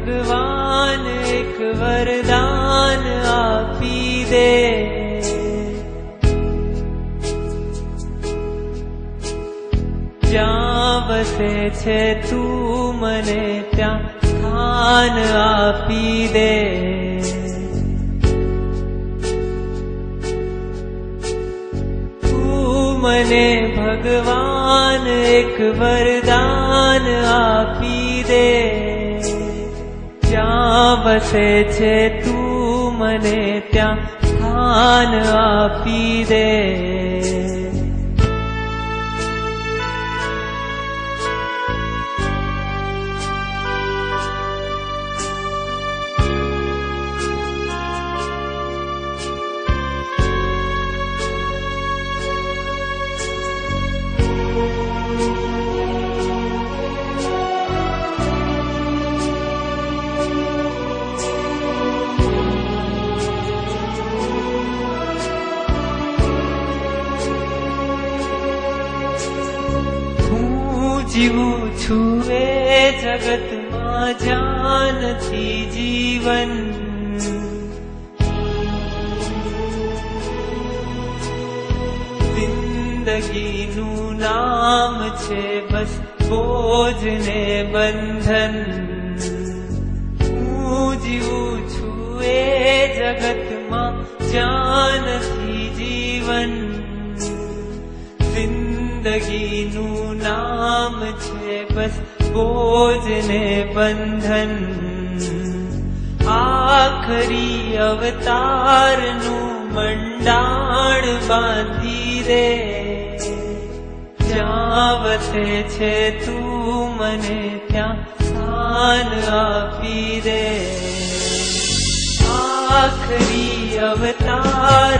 भगवान एक वरदान आपी दे જ્યાં વસે છે તું મને ત્યાં સ્થાન આપી દે તું મને ભગવાન એક વરદાન આપી દે જ્યાં વસે છે તું મને ત્યાં સ્થાન આપી દે जि छुए जगत मा जान थी जीवन। जिंदगी नू नाम छे बस बोझ बस् बन्धन् जीव छुए जगत मा जान थी जीवन। જિંદગીનું નામ છે બસ બોજ ને બંધન આખરી અવતારનું મંડાણ બાંધી રે જ્યાં વસે છે તું મને ત્યાં સ્થાન આપી દે આખરી અવતારનું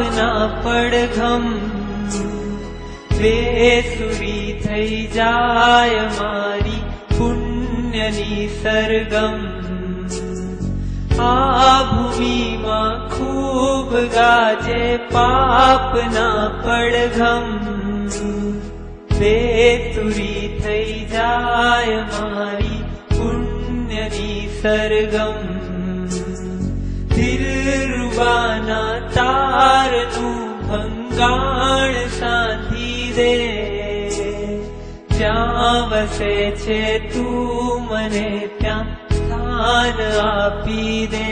પાપના પડઘમ બેસુરી થઈ જાય મારી પુણ્યની સરગમ આ ભૂમિમાં ખૂબ ગાજે પાપના પડઘમ બેતુરી થઈ જાય મારી પુણ્યની સરગમ દિલરુબાના તારનું धिरे ज्यामसे छे तू मने स्थान आपी रे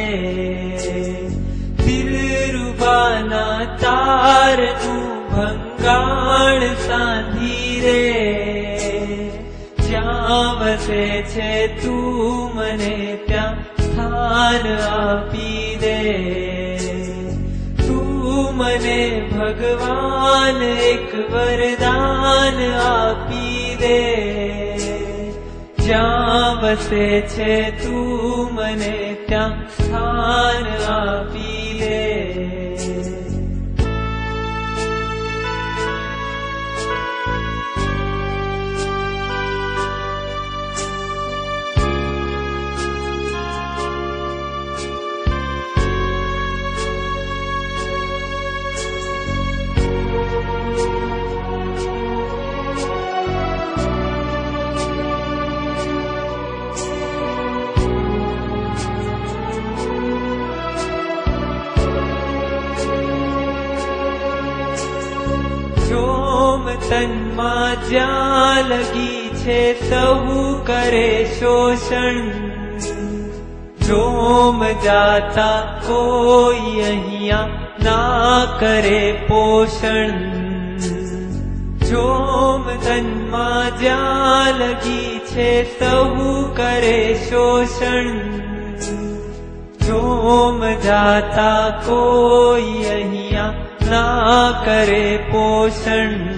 बाना तारु भङ्गाळ साधिरे ज्यामसे छे तु मने स्थान आपी रे મને ભગવાન એક વરદાન આપી દે જ્યાં વસે છે તું મને ત્યાં સ્થાન આપી દે તનમાં જ્યાં લગી છે સહુ કરે શોષણ જોમ જાતા કોઈ અહીંયા ના કરે પોષણ જોમ તનમાં જ્યાં લગી છે સહુ કરે શોષણ જોમ જાતા કોઈ અહીંયા ના કરે પોષણ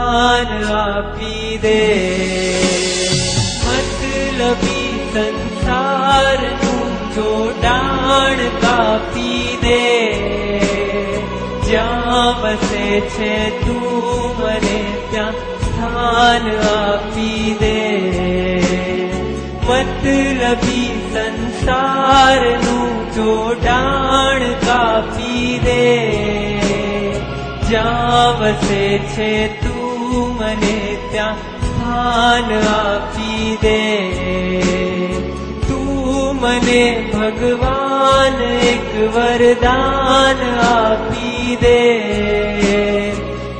ी दे मतलबी संसार जो डाण कापी दे जा वसे चे त्या स्थान आपी दे मतलबी संसार जो डाण कापी दे जा छे तू મને ત્યાં સ્થાન આપી દે તું મને ભગવાન એક વરદાન આપી દે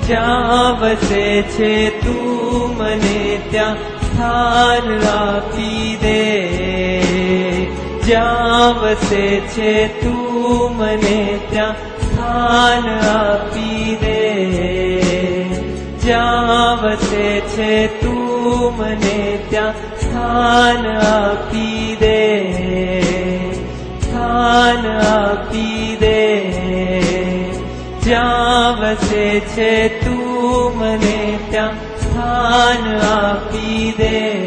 જ્યાં વસે છે તું મને ત્યાં સ્થાન આપી દે જ્યાં વસે છે તું મને ત્યાં સ્થાન આપી દે જ્યાં વસે છે તું મને ત્યાં સ્થાન આપી દે સ્થાન આપી દે જ્યાં વસે છે તું મને ત્યાં સ્થાન આપી દે